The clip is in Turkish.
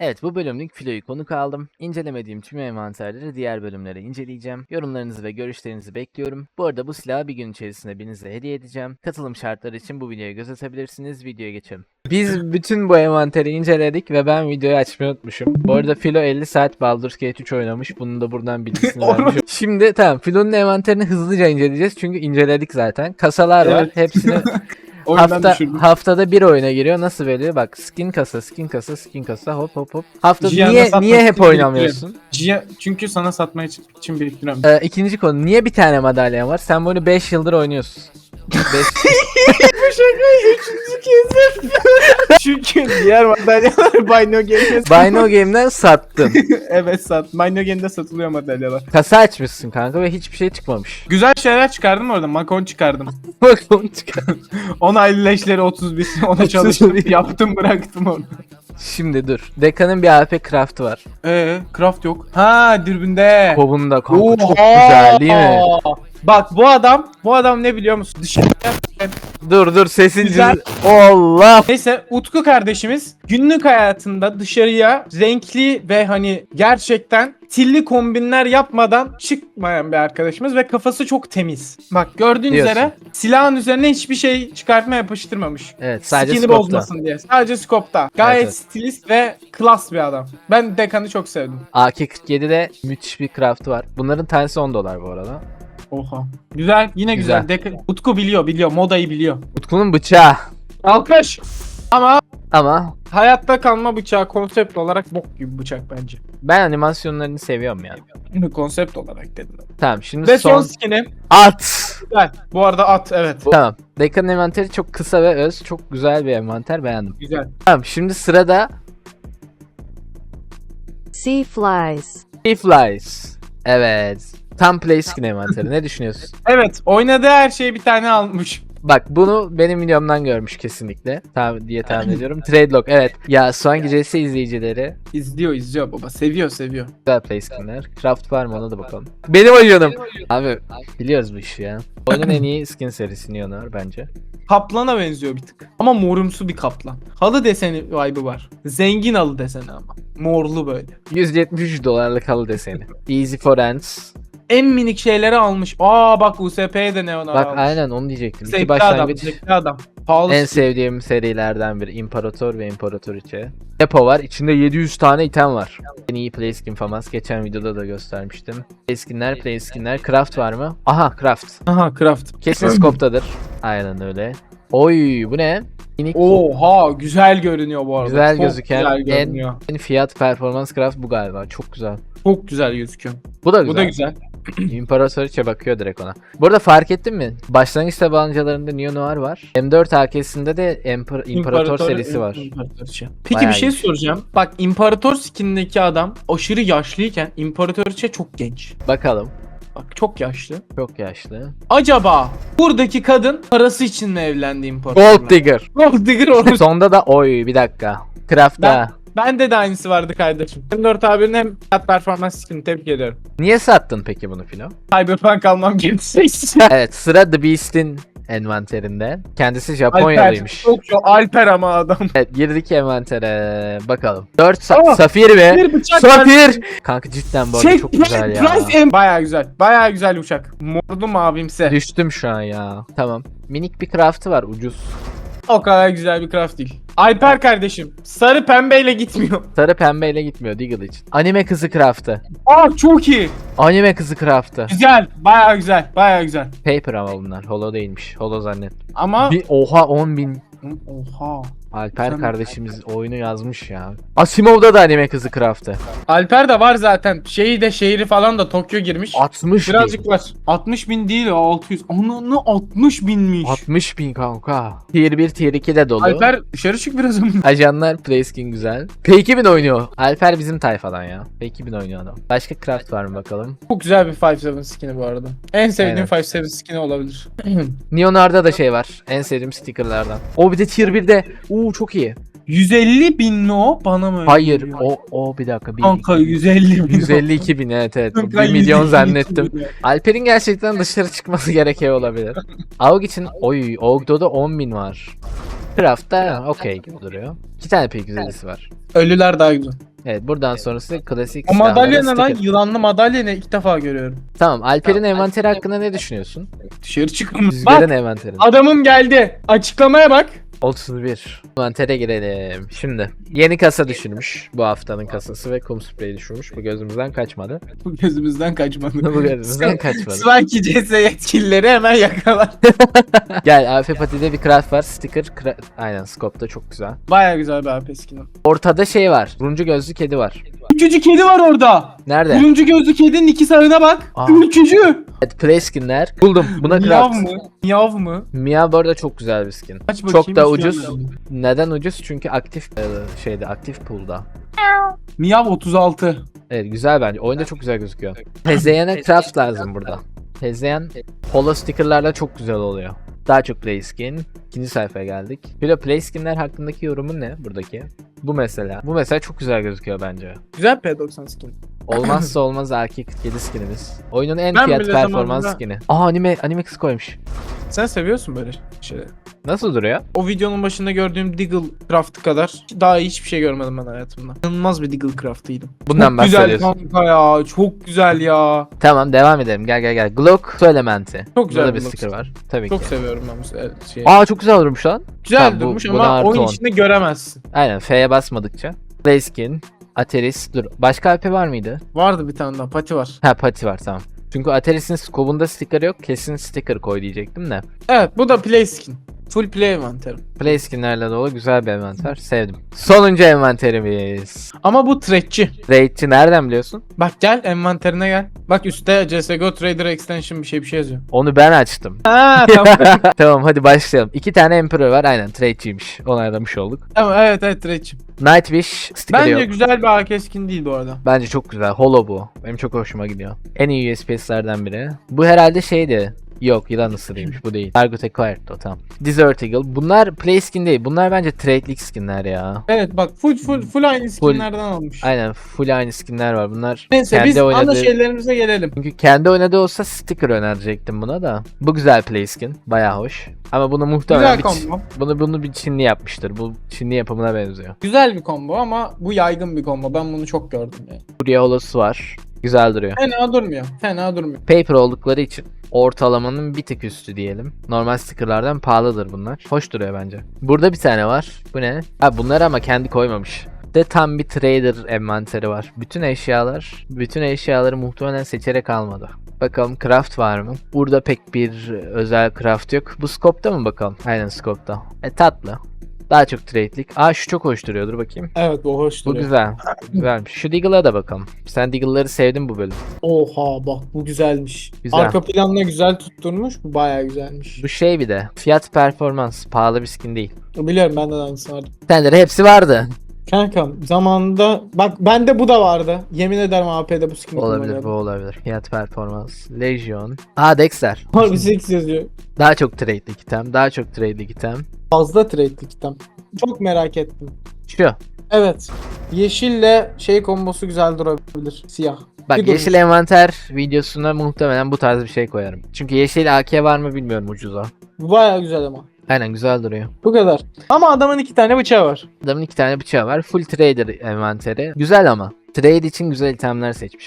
Evet bu bölümlük filoyu konuk aldım. İncelemediğim tüm envanterleri diğer bölümlere inceleyeceğim. Yorumlarınızı ve görüşlerinizi bekliyorum. Bu arada bu silahı bir gün içerisinde birinize hediye edeceğim. Katılım şartları için bu videoya göz atabilirsiniz. Videoya geçelim. Biz bütün bu envanteri inceledik ve ben videoyu açmayı unutmuşum. Bu arada Filo 50 saat Baldur's Gate 3 oynamış. Bunun da buradan bilgisini vermiş. Şimdi tamam Filo'nun envanterini hızlıca inceleyeceğiz. Çünkü inceledik zaten. Kasalar var. Evet. Hepsini Oyundan Hafta, düşürdüm. haftada bir oyuna giriyor. Nasıl veriyor? Bak skin kasa, skin kasa, skin kasa hop hop hop. Haftada niye satmak niye hep oynamıyorsun? Cia- çünkü sana için- için biriktiriyorum. Ee, ikinci konu niye bir tane madalyan var? Sen bunu 5 yıldır oynuyorsun. Beş- Bu şakayı üçüncü kez Çünkü diğer madalyalar Buy No Buy No Game'den sattın. Evet sat. Buy No Game'de satılıyor madalyalar. Kasa açmışsın kanka ve hiçbir şey çıkmamış. Güzel şeyler çıkardım orada. Makon çıkardım. Bak onu çıkar. Onaylı leşleri 31. Ona çalıştım. yaptım bıraktım onu. Şimdi dur. Deka'nın bir AP craft'ı var. Eee craft yok. Ha dürbünde. Kovunda kanka çok Oha! güzel değil mi? Bak bu adam, bu adam ne biliyor musun? Dışarıda Dur dur sesin Güzel. Allah. Neyse Utku kardeşimiz günlük hayatında dışarıya renkli ve hani gerçekten tilli kombinler yapmadan çıkmayan bir arkadaşımız ve kafası çok temiz. Bak gördüğün Diyorsun. üzere silahın üzerine hiçbir şey çıkartma yapıştırmamış. Evet sadece Skin'i scope'ta. bozmasın diye. Sadece skopta. Gayet evet. stilist ve klas bir adam. Ben Dekan'ı çok sevdim. AK-47'de müthiş bir craft'ı var. Bunların tanesi 10 dolar bu arada. Oha. Güzel. Yine güzel. Güzel. Deka- Utku biliyor biliyor. Modayı biliyor. Utku'nun bıçağı. Alkış. Ama Ama hayatta kalma bıçağı konsept olarak bok gibi bıçak bence. ben animasyonlarını seviyorum ya. konsept olarak dedim. Tamam şimdi Ve son son skin'i at. güzel. Bu arada at evet. Tamam. Deka'nın envanteri çok kısa ve öz. Çok güzel bir envanter beğendim. Güzel. Tamam şimdi sırada Sea flies. Sea Flies. Evet. Tam play skin envanteri. Ne düşünüyorsun? Evet oynadığı her şeyi bir tane almış. Bak bunu benim videomdan görmüş kesinlikle. Tamam diye tahmin ediyorum. Trade Lock evet. Ya Soğan CS izleyicileri İzliyor izliyor baba. Seviyor seviyor. güzel play skinler. Craft var mı ona da bakalım. Benim oyunum. Abi biliyoruz bu işi ya. Oyunun en iyi skin serisi Neonar bence. Kaplana benziyor bir tık. Ama morumsu bir kaplan. Halı deseni vibe'ı var. Zengin halı deseni ama. Morlu böyle. 173 dolarlık halı deseni. Easy for Ends. En minik şeyleri almış. Aa bak USP'ye de neon Bak almış. aynen onu diyecektim. İki Zevkli adam. başlangıç. Zevkli adam. Pahalı. En sevdiğim serilerden biri İmparator ve İmparatoriçe. Depo var. İçinde 700 tane item var. En iyi play skin famas. Geçen videoda da göstermiştim. Play skinler, play skinler. Craft var mı? Aha craft. Aha craft. Kesin scope'tadır. Aynen öyle. Oy bu ne? Minik Oha güzel görünüyor bu arada. Güzel Çok gözüken güzel görünüyor. en fiyat performans craft bu galiba. Çok güzel. Çok güzel gözüküyor. Bu da güzel. Bu da güzel. İmparatoriçe bakıyor direkt ona. Bu arada fark ettin mi? Başlangıç tabancalarında Neo Noir var. M4 AK'sinde de Emper- İmparator serisi var. İmparatorçe. Peki Bayağı bir şey iyiymiş. soracağım. Bak İmparator skinindeki adam aşırı yaşlıyken İmparatorçe çok genç. Bakalım. Bak çok yaşlı. Çok yaşlı. Acaba buradaki kadın parası için mi evlendi İmparator'la? Gold Digger. Gold Digger orası. Sonda da oy bir dakika. Craft'ta. Bende de aynısı vardı kardeşim. M4 abinin hem fiyat performans skinini tebrik ediyorum. Niye sattın peki bunu Filo? Cyberpunk almam gerekirse. evet sıra The Beast'in envanterinde. Kendisi Alper. Japonyalıymış. Çok çok Alper ama adam. Evet girdik envantere. Bakalım. 4 Aa, safir mi? Bir bıçak Safir! Kanka cidden bu arada Çek çok güzel ya. Price en- Bayağı güzel. Bayağı güzel uçak. Morlu mavimse. Düştüm şu an ya. Tamam. Minik bir craft'ı var ucuz. O kadar güzel bir craft değil. Alper kardeşim. Sarı pembeyle gitmiyor. Sarı pembeyle gitmiyor Deagle için. Anime kızı craft'ı. Aa çok iyi. Anime kızı craft'ı. Güzel. Bayağı güzel. Bayağı güzel. Paper ama bunlar. Holo değilmiş. Holo zannettim. Ama Bir, oha 10 bin. Oha. Alper Sen- kardeşimiz oyunu yazmış ya. Asimov'da da anime kızı craft'ı. Alper de var zaten. Şeyi de şehri falan da Tokyo girmiş. 60 bin. Birazcık var. 60 bin değil o 600. Onu 60 binmiş. 60 bin kanka. Tier 1 tier 2 de dolu. Alper dışarı çık biraz ama. Ajanlar Playskin güzel. P2000 oynuyor. Alper bizim tayfadan ya. P2000 oynuyor adam. Başka craft var mı bakalım? Çok güzel bir 5-7 skin'i bu arada. En sevdiğim Aynen. 5-7 skin'i olabilir. Neonar'da da şey var. En sevdiğim stickerlardan. O bir de tier 1'de. Uuu çok iyi. 150 bin mi o? Bana mı öyle Hayır geliyor? o o bir dakika. Bir, Kanka 150 bin. 152 bin evet evet. Kanka, 1 milyon 152 zannettim. bin. Alper'in gerçekten dışarı çıkması gerekiyor olabilir. AUG için oy AUG'da da 10 bin var. Craft'ta okey gibi duruyor. İki tane pek güzelisi var. Ölüler daha güzel. Evet buradan sonrası klasik O madalya ne lan? sticker. Yılanlı madalya ne? İlk defa görüyorum. Tamam Alper'in envanteri hakkında ne düşünüyorsun? Dışarı çıkmış. Rüzgar'ın Bak envanteri. adamım geldi. Açıklamaya bak. 31. Envantere girelim. Şimdi yeni kasa düşürmüş. Bu haftanın kasası ve kum spreyi düşürmüş. Bu gözümüzden kaçmadı. Bu gözümüzden kaçmadı. Bu gözümüzden kaçmadı. Swanky CS yetkilileri hemen yakalar. Gel AF Pati'de bir craft var. Sticker. cra- Aynen scope'da çok güzel. Baya güzel bir AP skin'i. Ortada şey var. Turuncu gözlü kedi var. Üçüncü kedi var orada. Nerede? Turuncu gözlü kedinin iki sağına bak. Aa. Üçüncü. Evet play skinler. Buldum. Buna Miyav craft. mı? Miyav mı? Miyav bu arada çok güzel bir skin. Aç bakayım, Çok da ucuz. görmedim. Neden ucuz? Çünkü aktif e, şeyde aktif pool'da. Miyav 36. Evet güzel bence. Oyunda çok güzel gözüküyor. Tezeyene craft lazım burada. Tezeyen holo stickerlarla çok güzel oluyor. Daha çok play skin. İkinci sayfaya geldik. Bir de play skinler hakkındaki yorumun ne buradaki? Bu mesela. Bu mesela çok güzel gözüküyor bence. Güzel P90 skin. Olmazsa olmaz AK-47 skinimiz. Oyunun en Ben fiyat performans zamanında- skini. Aa anime anime kız koymuş. Sen seviyorsun böyle şeyleri. Nasıl duruyor? O videonun başında gördüğüm Diggle Craft'ı kadar daha iyi hiçbir şey görmedim ben hayatımda. İnanılmaz bir Diggle Craft'ıydı. Bundan çok güzel bahsediyorsun. kanka ya. Çok güzel ya. Tamam devam edelim. Gel gel gel. Glock su elementi. Çok güzel Burada bir Glock sticker var. Tabii Çok ki. seviyorum ben bu şeyi. Aa çok güzel durmuş lan. güzel tamam, bu- durmuş buna ama artı oyun on. içinde göremezsin. Aynen F'ye basmadıkça. Play skin. Ateris. Dur. Başka AP var mıydı? Vardı bir tane daha pati var. Ha pati var tamam. Çünkü Ateris'in skobunda sticker yok. Kesin sticker koy diyecektim de. Evet bu da play skin. Full play envanterim. Play skinlerle dolu güzel bir envanter. Sevdim. Sonuncu envanterimiz. Ama bu trackçi. Raid'ci nereden biliyorsun? Bak gel envanterine gel. Bak üstte CSGO Trader Extension bir şey bir şey yazıyor. Onu ben açtım. Ha tamam. tamam hadi başlayalım. İki tane Emperor var. Aynen trade'ciymiş. Onaylamış olduk. tamam evet evet trackçi. Nightwish sticker Bence yok. güzel bir AK skin değil bu arada. Bence çok güzel. Holo bu. Benim çok hoşuma gidiyor. En iyi USPS'lerden biri. Bu herhalde şeydi. Yok yılan ısırıymış bu değil. Target Acquired o tamam. Desert Eagle. Bunlar play skin değil. Bunlar bence trade'lik skinler ya. Evet bak full full full aynı skinlerden almış. Aynen full aynı skinler var. Bunlar Neyse kendi biz ana oynadığı... şeylerimize gelelim. Çünkü kendi oynadığı olsa sticker önerecektim buna da. Bu güzel play skin. Baya hoş. Ama bunu muhtemelen Güzel bir, Ç- combo. bunu, bunu bir Çinli yapmıştır. Bu Çinli yapımına benziyor. Güzel bir combo ama bu yaygın bir combo. Ben bunu çok gördüm yani. Buraya holosu var. Güzel duruyor. Fena durmuyor. Fena durmuyor. Paper oldukları için ortalamanın bir tık üstü diyelim. Normal stickerlardan pahalıdır bunlar. Hoş duruyor bence. Burada bir tane var. Bu ne? Ha bunlar ama kendi koymamış. De tam bir trader envanteri var. Bütün eşyalar, bütün eşyaları muhtemelen seçerek almadı. Bakalım craft var mı? Burada pek bir özel craft yok. Bu scope'ta mı bakalım? Aynen scope'ta. E tatlı. Daha çok trade'lik. Aa şu çok hoş duruyor. Dur bakayım. Evet bu hoş Bu duruyor. güzel. Güzelmiş. Şu Deagle'a da bakalım. Sen Deagle'ları sevdin bu bölüm. Oha bak bu güzelmiş. Güzel. Arka planına güzel tutturmuş. Bu baya güzelmiş. Bu şey bir de. Fiyat performans. Pahalı bir skin değil. Biliyorum benden aynısı vardı. Sende de hepsi vardı. Kankam zamanında bak bende bu da vardı. Yemin ederim AP'de bu skin'i Olabilir bu olabilir. Fiyat performans. Legion. Aa Dexter. Harbi 8 yazıyor. Daha çok trade'lik item. Daha çok trade'lik item. Fazla trade'lik item. Çok merak ettim. Şu. Evet. Yeşille şey kombosu güzel durabilir. Siyah. Bak Bir yeşil durmuş. envanter videosuna muhtemelen bu tarz bir şey koyarım. Çünkü yeşil AK var mı bilmiyorum ucuza. Baya güzel ama. Aynen güzel duruyor. Bu kadar. Ama adamın iki tane bıçağı var. Adamın iki tane bıçağı var. Full trader envanteri. Güzel ama. Trade için güzel itemler seçmiş.